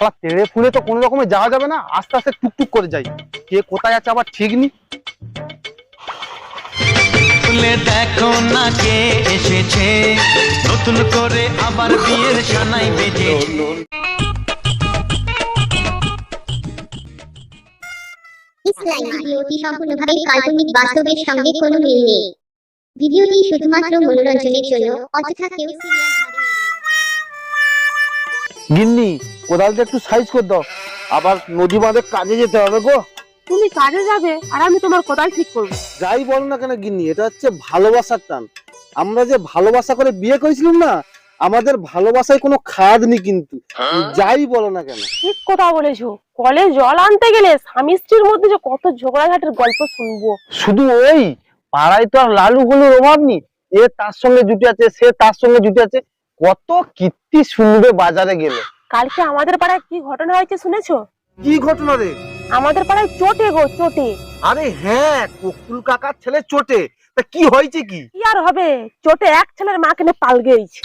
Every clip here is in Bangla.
সারা তেড়ে ফুলে তো কোনো রকমে যাওয়া যাবে না। আস্তে আস্তে টুকটুক করে যাই। কে কোথায় আছে আবার ঠিক নেই। খুলে দেখো না কে এসেছে। নতুন করে আবার বিয়ের সানাই ইসলাম ভিডিওটি সম্পূর্ণভাবে কাল্পনিক বাস্তবের সঙ্গে কোনো মিল নেই। ভিডিওটি শুধুমাত্র মনোরঞ্জনের জন্য অযথা কেউ সিরিয়াস গিন্নি কোদালটা একটু সাইজ করে দাও। আবার নদী বাঁধে কাজে যেতে হবে গো। তুমি কাজে যাবে আর আমি তোমার কোদাল ঠিক করব। যাই বলো না কেন গিন্নি এটা হচ্ছে ভালোবাসার টান। আমরা যে ভালোবাসা করে বিয়ে করেছিলাম না আমাদের ভালোবাসায় কোনো খাদ নেই কিন্তু। যাই বলো না কেন। ঠিক কথা বলেছ। কলে জল আনতে গেলে স্বামী স্ত্রীর মধ্যে যে কত ঝগড়াঝাটের গল্প শুনব। শুধু ওই পাড়ায় তো আর লালু হলুর অভাব নেই। এ তার সঙ্গে জুটে আছে সে তার সঙ্গে জুটে আছে। কত কীর্তি শুনবে বাজারে গেলে। কালকে আমাদের পাড়ায় কি ঘটনা হয়েছে শুনেছো? কি ঘটনা রে? আমাদের পাড়ায় চোটে গো চোটে। আরে হ্যাঁ কুকুল কাকার ছেলে চোটে। তা কি হয়েছে কি? কি আর হবে? চোটে এক ছেলের মা কেনে পাল গেছে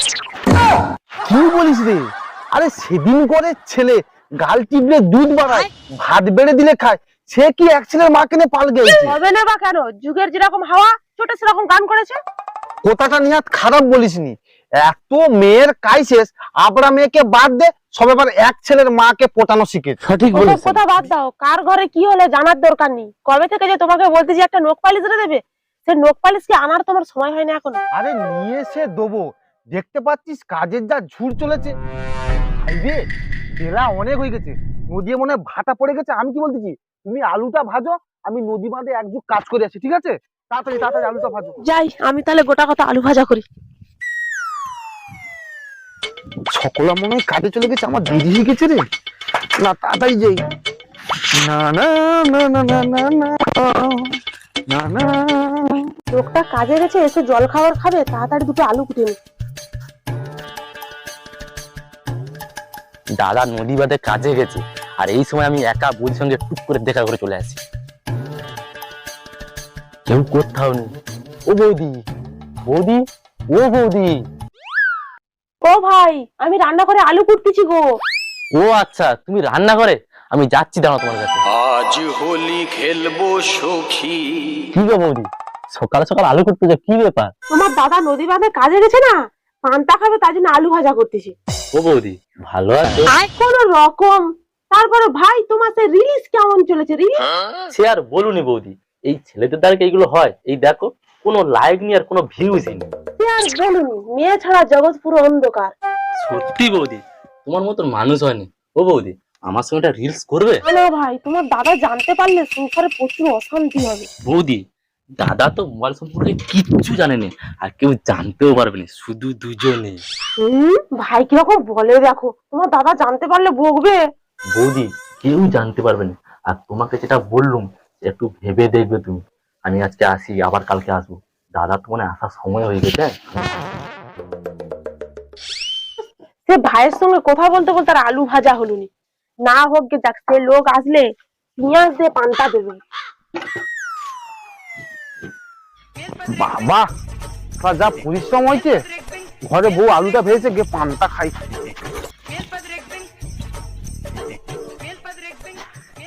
কি বলিস রে? আরে সেদিন করে ছেলে গাল টিপলে দুধ বাড়ায় ভাত বেড়ে দিলে খায় সে কি এক ছেলের মা কেনে পাল গেছে হবে না বা কেন? যুগের যেরকম হাওয়া চোটে সেরকম গান করেছে? কথাটা নিয়ে আর খারাপ বলিসনি। এত মেয়ের কাইসেস আপনা মেয়েকে বাদ দে সব এবার এক ছেলের মাকে পোটানো শিখেছে। সঠিক ওসব কথা বাদ দাও কার ঘরে কি হলে জানার দরকার নেই। কবে থেকে যে তোমাকে বলতে যে একটা নোক পালিশ দেবে সে নোক পালিশ কি আনার তোমার সময় হয় না এখনও? আরে নিয়ে এসে দেবো। দেখতে পাচ্ছিস কাজের যা ঝুড় চলেছে। ভাইরে বেলা অনেক হয়ে গেছে। নদী মনে হয় ভাটা পড়ে গেছে। আমি কি বলতেছি? তুমি আলুটা ভাজো আমি নদী বাঁধে একযুগ কাজ করে আসি ঠিক আছে? তাড়াতাড়ি তাড়াতাড়ি আলুটা ভাজো। যাই আমি তাহলে গোটা কথা আলু ভাজা করি। সকলা মনে হয় কাজে চলে গেছে আমার দেরি হয়ে গেছে রে। না তাড়াতাড়ি যাই। না না না না না না না না না। লোকটা কাজে গেছে এসে জল খাবার খাবে তাড়াতাড়ি দুটো আলু কুটে নি। দাদা নদী বাঁধে কাজে গেছে আর এই সময় আমি একা বৌদির সঙ্গে টুক করে দেখা করে চলে আসি। কেউ কোথাও নেই। ও বৌদি বৌদি ও বৌদি। ও ভাই আমি রান্না করে আলু কুটতেছি গো। ও আচ্ছা তুমি রান্না করে আমি যাচ্ছি দাঁড়াও তোমার কাছে। আজ হোলি খেলব সখী। কি গো বৌদি সকাল সকাল আলু করতে যা কি ব্যাপার? তোমার দাদা নদী বাঁধে কাজে গেছে না? পান্তা খাবে তার জন্য আলু ভাজা করতেছি। ও বৌদি ভালো আছো? কোন রকম। তারপরে ভাই তোমার সে রিলিজ কেমন চলেছে রিলিজ সে আর বলুনি বৌদি এই ছেলেদের দ্বারা কি এইগুলো হয়? এই দেখো কোনো লাইক নেই আর কোনো ভিউজই নেই। আর বলুন মেয়ে ছাড়া জগৎ পুরো অন্ধকার। সত্যি বৌদি তোমার মতন মানুষ হয়নি। ও বৌদি আমার সঙ্গে একটা রিলস করবে? না ভাই তোমার দাদা জানতে পারলে সংসারে প্রচুর অশান্তি হবে। বৌদি দাদা তো মোবাইল সম্পর্কে কিচ্ছু জানেনি আর কেউ জানতেও পারবে না শুধু দুজনে। ভাই কীরকম বলে দেখো তোমার দাদা জানতে পারলে বকবে। বৌদি কেউ জানতে পারবে না। আর তোমাকে যেটা বললুম একটু ভেবে দেখবে তুমি। আমি আজকে আসি আবার কালকে আসব। দাদা তো মানে আসার সময় হয়ে গেছে। সে ভাইয়ের সঙ্গে কথা বলতে বলতে আর আলু ভাজা হলুনি না। হোক গে যাক সে লোক আসলে পেঁয়াজ দিয়ে পান্তা দেবে। বাবা তা যা পরিশ্রম হয়েছে ঘরে বউ আলুটা ভেজেছে গিয়ে পান্তা খাই।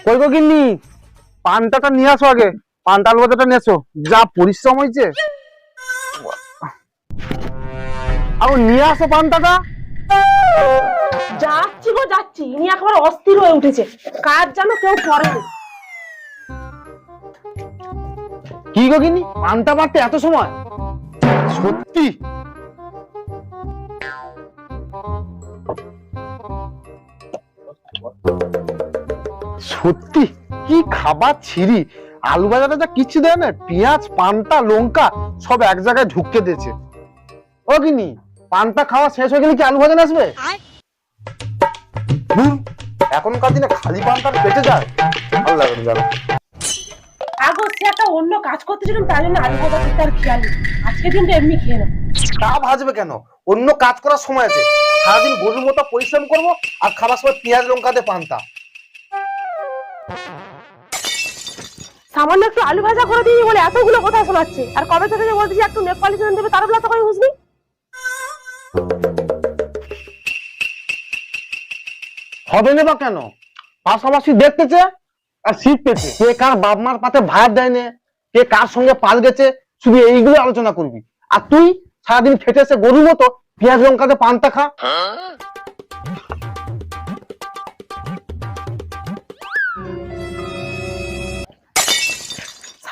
কই গো গিন্নি? পান্তাটা নিয়ে আসো আগে। পান্তা আলু ভাজাটা নিয়ে আসো যা পরিশ্রম হয়েছে। আর নিয়ে আসো পান্তাটা। যাচ্ছি গো যাচ্ছি। ইনি একবার অস্থির হয়ে উঠেছে। কাজ যেন কেউ করে কি গো গিন্নি? পান্তা পারতে এত সময়? সত্যি? সত্যি? কি খাবার ছিরি? আলু ভাজাটা যা কিচ্ছু দেয় না পেঁয়াজ পান্তা লঙ্কা সব এক জায়গায় ঢুকে দিয়েছে। ও গিনি পান্তা খাওয়া শেষ হয়ে গেলে কি আলু ভাজা আসবে? এখনকার দিনে খালি পান্তার পেটে যায়। ভালো লাগে না জানো? আগো সে একটা অন্য কাজ করতেছিলাম তার জন্য আলু ভাজা করতে আর খেয়াল আজকে কিন্তু এমনি খেয়ে নাও। তা ভাজবে কেন? অন্য কাজ করার সময় আছে। সারাদিন গরুর মতো পরিশ্রম করব আর খাবার সময় পেঁয়াজ লঙ্কা দিয়ে পান্তা। সামান্য একটু আলু ভাজা করে দিই বলে এতগুলো কথা শোনাচ্ছে। আর কবে থেকে যে বলতেছি একটু নেপালি চ্যানেল দেবে তার বেলা তো কই বুঝবি হবে না বা কেন? পাশাপাশি দেখতেছে আর সিট পেছে কে কার বাপ মার পাতে ভাত দেয় না কে কার সঙ্গে পাল গেছে শুধু এইগুলো আলোচনা করবি। আর তুই সারাদিন খেটে এসে গরুর মতো পেঁয়াজ লঙ্কাতে পান্তা খা।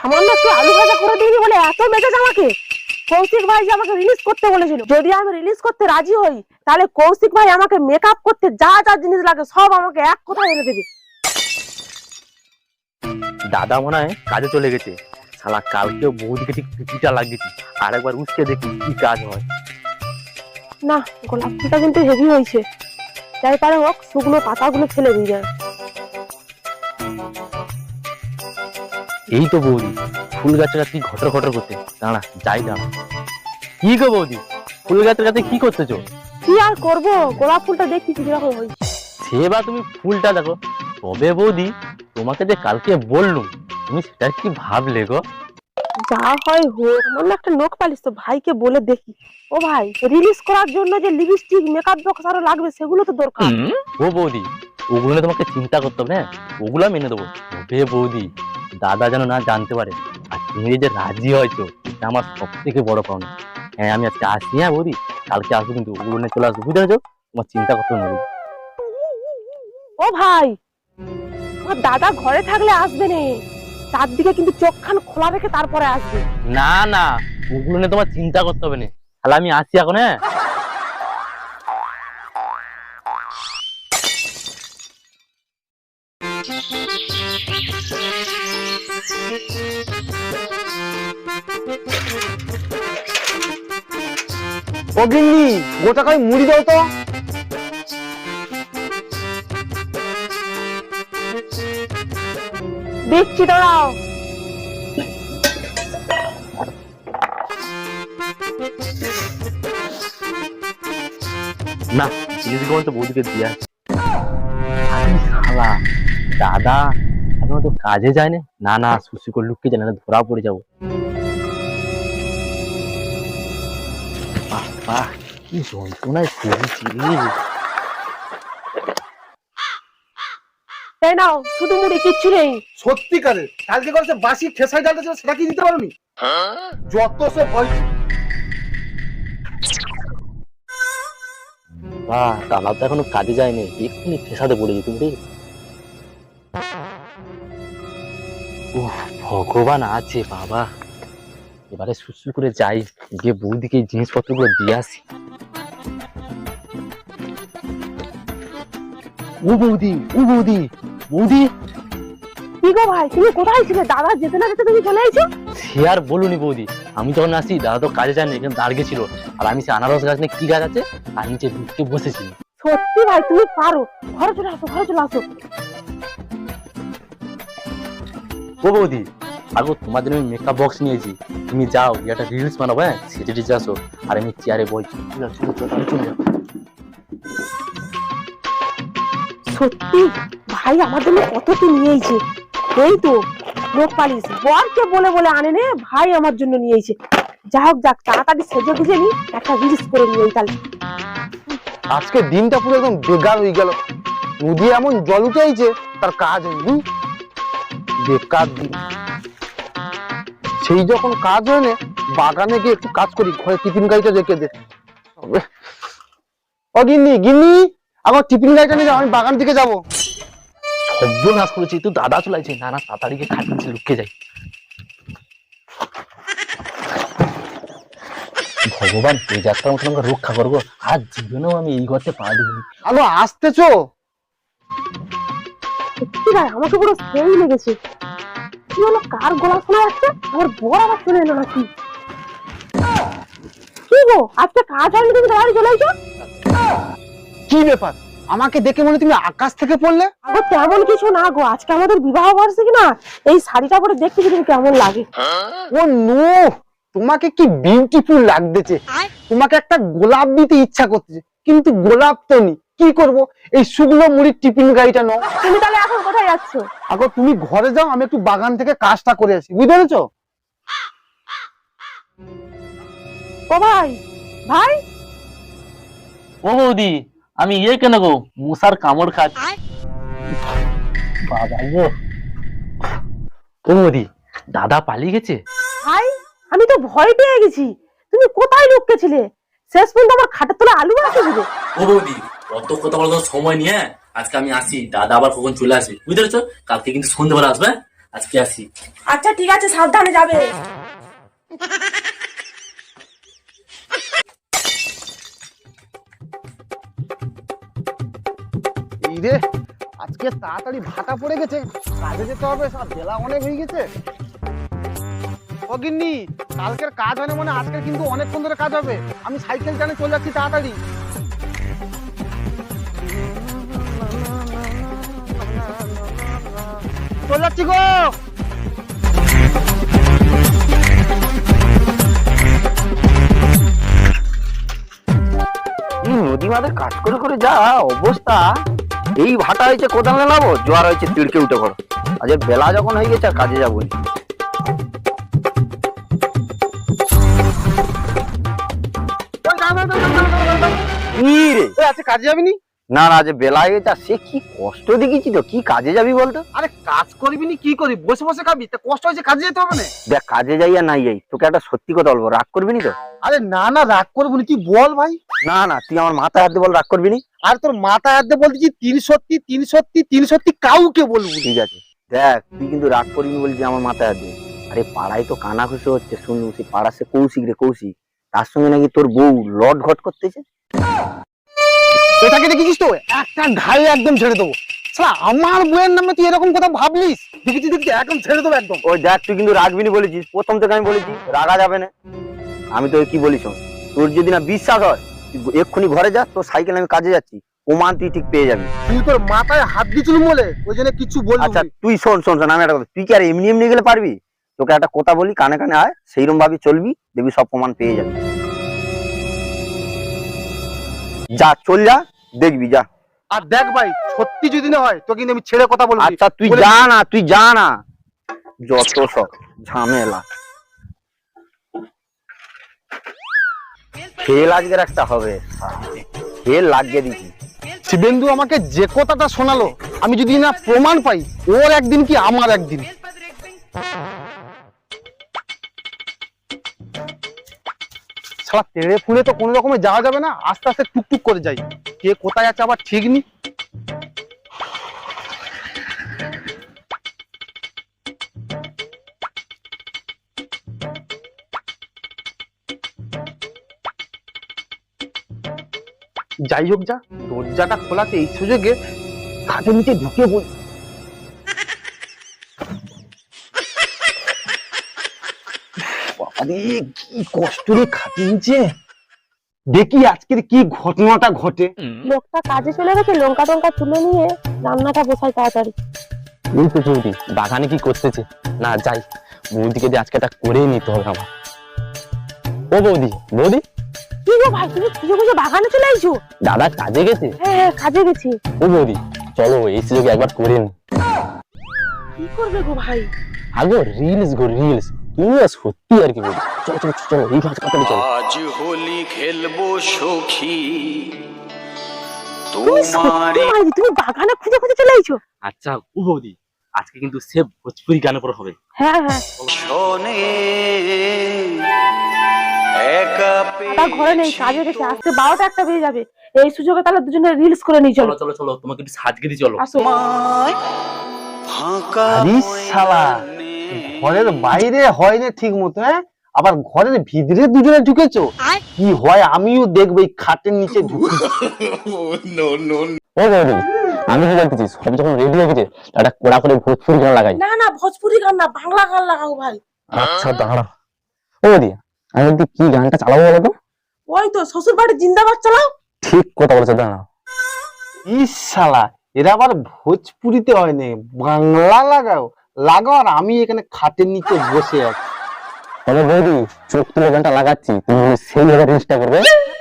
সামান্য একটু আলু ভাজা করে দিইনি বলে এত মেজাজ আমাকে। কৌশিক ভাই যে আমাকে রিলিজ করতে বলেছিল। যদি আমি রিলিজ করতে রাজি হই তাহলে কৌশিক ভাই আমাকে মেকআপ করতে যা যা জিনিস লাগে সব আমাকে এক কথায় এনে দেবে। দাদা মনে হয় কাজে চলে গেছে। শালা কালকেও বৌদিকে ঠিক পিটিটা লাগিয়েছি। আর একবার উসকে দেখি কি কাজ হয়। না গোলাপ ফুলটা কিন্তু হেভি হয়েছে। যাই পারে হোক শুকনো পাতাগুলো ফেলে দিই যায় এই তো বৌদি ফুল গাছের কাছে কি ঘটর ঘটর করতে। দাঁড়া যাই দাঁড়া। কি গো বৌদি ফুল গাছের কাছে কি করতেছো? কি আর করব? গোলাপ ফুলটা দেখতেছি কীরকম হয়েছে। সে বা তুমি ফুলটা দেখো। তবে বৌদি তোমাকে যে কালকে বললুম তুমি সেটা কি ভাবলে গো? যা হয় হোক আমার না একটা লোক পালিস তো ভাইকে বলে দেখি। ও ভাই রিলিজ করার জন্য যে লিপস্টিক মেকআপ বক্স আরও লাগবে সেগুলো তো দরকার। ও বৌদি ওগুলো নিয়ে তোমাকে চিন্তা করতে হবে হ্যাঁ? ওগুলো আমি এনে দেবো। তবে বৌদি দাদা যেন না জানতে পারে আর তুমি যে রাজি হয়তো এটা আমার সব থেকে বড় পাওনা। হ্যাঁ আমি আজকে আসি হ্যাঁ বৌদি? কালকে আসব কিন্তু ওগুলো নিয়ে চলে আসব। বুঝতে পেরেছ? তোমার চিন্তা করতে হবে না ও ভাই দাদা ঘরে থাকলে আসবে না। তার দিকে কিন্তু চোখ খান খোলা রেখে তারপরে আসবে। না না ওগুলো নিয়ে তোমার চিন্তা করতে হবে না। তাহলে আমি আসি এখন হ্যাঁ? ও গোটা কই মুড়ি দাও তো। দেখছি দাঁড়াও। না জিনিসগুলো তো বৌদিকে দিয়ে শালা দাদা এখন তো কাজে যায় না না না সুসি করে লুকিয়ে যায় না ধরা পড়ে যাব। বাহ কি যন্ত্রণায় করেছি তাই নাও শুধু মুড়ি কিচ্ছু নেই। সত্যিকারে কালকে করে সে বাসি ঠেসাই ডালটা ছিল সেটা কি দিতে পারোনি? যত সব হয়েছে বাহ দাদা তো এখনও কাজে যায়নি। এক্ষুনি ফেসাতে পড়ে যেত রে। ভগবান আছে বাবা। এবারে সুসু করে যাই গিয়ে বৌদিকে জিনিসপত্রগুলো দিয়ে আসি। ও বৌদি ও বৌদি বৌদি। কি গো ভাই তুমি কোথায় ছিলে? দাদা যেতে না যেতে তুমি চলে সে আর বলুনি বৌদি আমি যখন আসি দাদা তো কাজে যায়নি এখানে দাঁড়িয়ে ছিল আর আমি সে আনারস গাছ নিয়ে কি গাছ আছে? আর নিচে ঢুকে বসেছি। সত্যি ভাই তুমি পারো। ঘরে চলে আসো ঘরে চলে আসো। ও বৌদি আগো তোমার জন্য আমি মেকআপ বক্স নিয়েছি। তুমি যাও একটা রিলস বানাবো হ্যাঁ? সেটে টিচে আসো। আর আমি চেয়ারে বইছি। চলো চলো চলো তাহলে চলে যাও। সত্যি? ভাই আমার জন্য কত কি নিয়েছে? এই তো লোক পালিস বরকে বলে বলে আনে নে ভাই আমার জন্য নিয়েছে। যা হোক যাক তাড়াতাড়ি সেজে গুজে নি একটা রিলস করে নিয়ে তাহলে। আজকে দিনটা পুরো একদম বেকার হয়ে গেল। নদী এমন জল উঠে আইছে তার কাজ হয়নি। বেকার দিন। সেই যখন কাজ হয় না বাগানে গিয়ে একটু কাজ করি ঘরে টিফিন গাড়িটা রেখে দে। ও গিন্নি গিন্নি আমার টিফিন গাড়িটা নিয়ে আমি বাগান থেকে যাব। সর্বনাশ করেছি তুই দাদা চলাইছে না না তাড়াতাড়ি গিয়ে লুকিয়ে যাই। ভগবান এই যাত্রা মতন আমাকে রক্ষা করব আর জীবনেও আমি এই ঘরতে পা দিইনি। আলো আসতেছো? আমাকে পুরো সেই লেগেছে। কি হলো? কার গলা শোনা যাচ্ছে? আমার বড় আবার চলে এলো নাকি? কি গো? আজকে কাজ হয়নি তুমি তাড়াতাড়ি চলে এসো? কি ব্যাপার? আমাকে দেখে মনে তুমি আকাশ থেকে পড়লে? আগো তেমন কিছু না গো। আজকে আমাদের বিবাহ বার্ষিকী না এই শাড়িটা পরে দেখতে তুমি কেমন লাগে। Oh no! তোমাকে কি বিউটিফুল লাগতেছে? তোমাকে একটা গোলাপ দিতে ইচ্ছা করতেছে কিন্তু গোলাপ তো নি কি করব? এই শুকনো মুড়ির টিফিন গাড়িটা নাও। তুমি তাহলে এখন কোথায় যাচ্ছ? আগো তুমি ঘরে যাও আমি একটু বাগান থেকে কাজটা করে আসি। বুঝতে পেরেছ? ও ভাই ভাই? ও বৌদি আমি ইয়ে কেন গো? মশার কামড় খাচ্ছি। বাবা গো। ও মোদি দাদা পালিয়ে গেছে? ভাই আমি তো ভয় পেয়ে গেছি। তুমি কোথায় লুকিয়েছিলে শেষ পর্যন্ত আমার খাটের তলা আলু আছে দিলে ও বৌদি অত কথা বলার সময় নিয়ে আজকে আমি আসি। দাদা আবার কখন চলে আসি বুঝতে পেরেছ? কালকে কিন্তু সন্ধ্যেবেলা আসবে আজকে আসি। আচ্ছা ঠিক আছে সাবধানে যাবে। রে আজকে তাড়াতাড়ি ভাটা পড়ে গেছে। কাজে যেতে হবে সব বেলা অনেক হয়ে গেছে। ও গিন্নি কালকের কাজ হয় না মানে আজকে কিন্তু অনেকক্ষণ ধরে কাজ হবে। আমি সাইকেল টানে চলে যাচ্ছি তাড়াতাড়ি। যাচ্ছি গো। নদী কাজ করে করে যা অবস্থা। এই ভাটা হয়েছে কোদাল নেলাবো জোয়ার হয়েছে তিড়কে উঠে পড়ো। আজ বেলা যখন হয়ে গেছে আর কাজে যাব কাজে যাবি নি না যে বেলা আর সে কি কষ্ট দেখেছি তো? কি কাজে যাবি বলতো? আরে কাজ করবি নি কি করবি? বসে বসে খাবি? তা কষ্ট হয়েছে কাজে যেতে হবে না? দেখ কাজে যাই আর নাই যাই। তোকে একটা সত্যি কথা বলব রাগ করবি নি তো? আরে না না রাগ করব নি তুই বল ভাই? না না তুই আমার মাথায় হাত দিয়ে বল রাগ করবি নি? আর তোর মাথা হাতে বলতেছি তিন সত্যি তিন সত্যি তিন সত্যি কাউকে বলব ঠিক আছে। দেখ তুই কিন্তু রাগ করবি বলছি আমার মাথায় হাত দিয়ে। আরে পাড়ায় তো কানা খুশি হচ্ছে শুনলুম সে পাড়া সে কৌশিক রে কৌশিক। তার সঙ্গে নাকি তোর বউ লট ঘট করতেছে? এটাকে দেখেছিস তো? একটা ঘাই একদম ছেড়ে দেবো। শালা আমার বইয়ের নামে তুই এরকম কথা ভাবলিস? দেখেছি দেখছি একদম ছেড়ে দেবো একদম। ওই দেখ তুই কিন্তু রাখবি নি বলেছিস। প্রথম থেকে আমি বলেছি রাগা যাবে না। আমি তোকে কি বলি শোন তোর যদি না বিশ্বাস হয় তুই এক্ষুনি ঘরে যা তোর সাইকেল আমি কাজে যাচ্ছি। প্রমাণ তুই ঠিক পেয়ে যাবি। তুই তোর মাথায় হাত দিয়েছিলি বলে? ওই জন্য কিছু বলবি। আচ্ছা তুই শোন শোন শোন আমি একটা কথা তুই কি আর এমনি এমনি গেলে পারবি? তোকে একটা কথা বলি কানে কানে আয় সেইরকম ভাবে চলবি দেখবি সব প্রমাণ পেয়ে যাবি। যা চল যা দেখবি যা। আর দেখ ভাই সত্যি যদি না হয় তো কিন্তু আমি ছেড়ে কথা বলব। আচ্ছা তুই যা না তুই যা না। যত সব ঝামেলা। ফেল আজকের একটা হবে। ফেল লাগিয়ে দিছি শিবেন্দু আমাকে যে কথাটা শোনালো আমি যদি না প্রমাণ পাই ওর একদিন কি আমার একদিন? সালা তেড়ে ফুলে তো কোনো রকমে যাওয়া যাবে না, আস্তে আস্তে টুকটুক করে যাই। কে কোথায় আছে আবার ঠিক নেই। যাই হোক যা, দরজাটা খোলাতে এই সুযোগে খাটের নিচে ঢুকে পড়ি বাবারে কি কষ্ট রে খাটের দেখি আজকের কি ঘটনাটা ঘটে। লোকটা কাজে চলে গেছে লঙ্কা টঙ্কা তুলে নিয়ে রান্নাটা বসাই তাড়াতাড়ি। এই তো বৌদি বাগানে কি করতেছে? না যাই বৌদিকে দিয়ে আজকে এটা করেই নিতে হবে আমার। ও বৌদি বৌদি? কি গো ভাই তুমি খুঁজে খুঁজে বাগানে চলে আইছো? দাদা কাজে গেছে? হ্যাঁ হ্যাঁ কাজে গেছি। ও বৌদি চলো এই সুযোগে একবার করে নি। কি করবে গো ভাই? আগো রিলস গো রিলস সত্যি আর কি বলি? চলো চলো চলো এই হাসপাতালে চলো। আজ হোলি খেলব সখী। তুমি সত্যি তোমারে তুমি বাগানে খুঁজে খুঁজে চলে আইছো? আচ্ছা ও বৌদি আজকে কিন্তু সে ভোজপুরি গানের পর হবে। হ্যাঁ হ্যাঁ। শোনে একা তার ঘরে নেই কাজে গেছে আজকে বারোটা একটা বেজে যাবে। এই সুযোগে তাহলে দুজনে রিলস করে নিয়ে চলো। চলো চলো তোমাকে একটু সাজকে দিয়ে চলো। আসো। ফাঁকা আরে শালা, ঘরের বাইরে হয় না ঠিক মতো হ্যাঁ আবার ঘরের ভিতরে দুজনে ঢুকেছো কি হয় আমিও দেখব এই খাটের নিচে ঢুকে আমি কি বলতেছি সব যখন রেডি হয়ে গেছে একটা কোড়া করে ভোজপুরি গান লাগাই না না ভোজপুরি গান না বাংলা গান লাগাও ভাই আচ্ছা দাঁড়া ও বৌদি আমি বলছি কি গানটা চালাবো বলো তো ওই তো শ্বশুর বাড়ি জিন্দাবাদ চালাও ঠিক কথা বলেছে দাঁড়া ইস শালা এরা আবার ভোজপুরিতে হয় না বাংলা লাগাও লাগাও আর আমি এখানে খাটের নিচে বসে আছি। তবে বৌদি চোখ তুলে গানটা লাগাচ্ছি তুমি সেই জায়গায় রিলসটা করবে?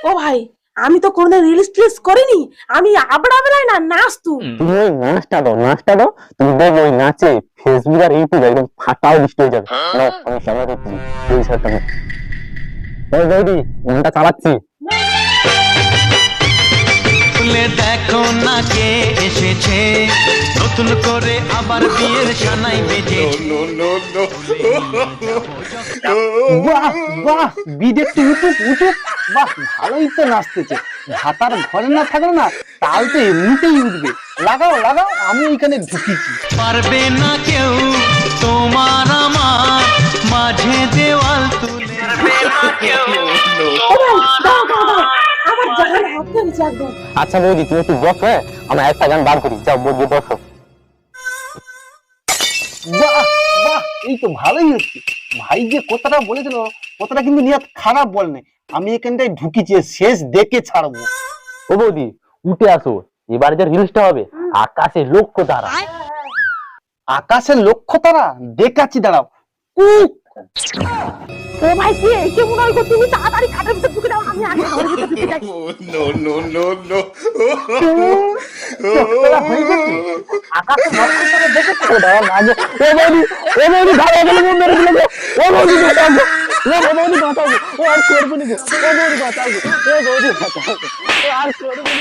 ও ভাই আমি তো কোনোদিন রিলস টিলস করিনি আমি আবড়া বেলায় না নাচতু তুমি ওই নাচটা দাও নাচটা দাও তুমি দেখবে ওই নাচে ফেসবুক আর ইউটিউব একদম ফাটাও লিস্ট হয়ে যাবে। নাও, আমি ওই। ওই বৌদি গানটা চালাচ্ছি। খুলে দেখো না কে এসেছে। নতুন করে আবার বিয়ের সানাই বেজেছে বাহ বাহ বিদ একটু উঠুক উঠুক বাহ ভালোই তো নাচতেছে। ভাতার ঘরে না থাকলে না তাল তো এমনিতেই উঠবে। লাগাও লাগাও আমি এখানে ঢুকিছি। পারবে না কেউ তোমার আমার মাঝে দেওয়াল আচ্ছা বৌদি তুমি একটু বসো হ্যাঁ? আমরা একটা গান বার করি। যাও বৌদি বসো। বাহ বাহ এই তো ভালোই হচ্ছে। ভাই যে কথাটা বলেছিল কথাটা কিন্তু নিহাত খারাপ বলেনি আমি এখানটায় ঢুকিছি শেষ দেখে ছাড়বো। ও বৌদি উঠে আসো। এবারে যে রিলসটা হবে আকাশে লক্ষ্য তারা। আকাশের লক্ষ্য তারা? দেখাচ্ছি দাঁড়াও। ও ভাই কি কে মনে হয়? তুমি তাড়াতাড়ি খাটের ভিতর ঢুকে আমি আগে ঘরের ভিতর ঢুকে যাই চোখতলা হয়ে গেছে। আকাশের লক্ষ্য তারা দেখেছ ও বৌদি ও বৌদি ভালো গেল মেরে দিল ও বৌদি বাঁচাও ও বাঁচাও। ও আর করব না ও বৌদি বাঁচাও ও বৌদি বাঁচাও ও আর করব না।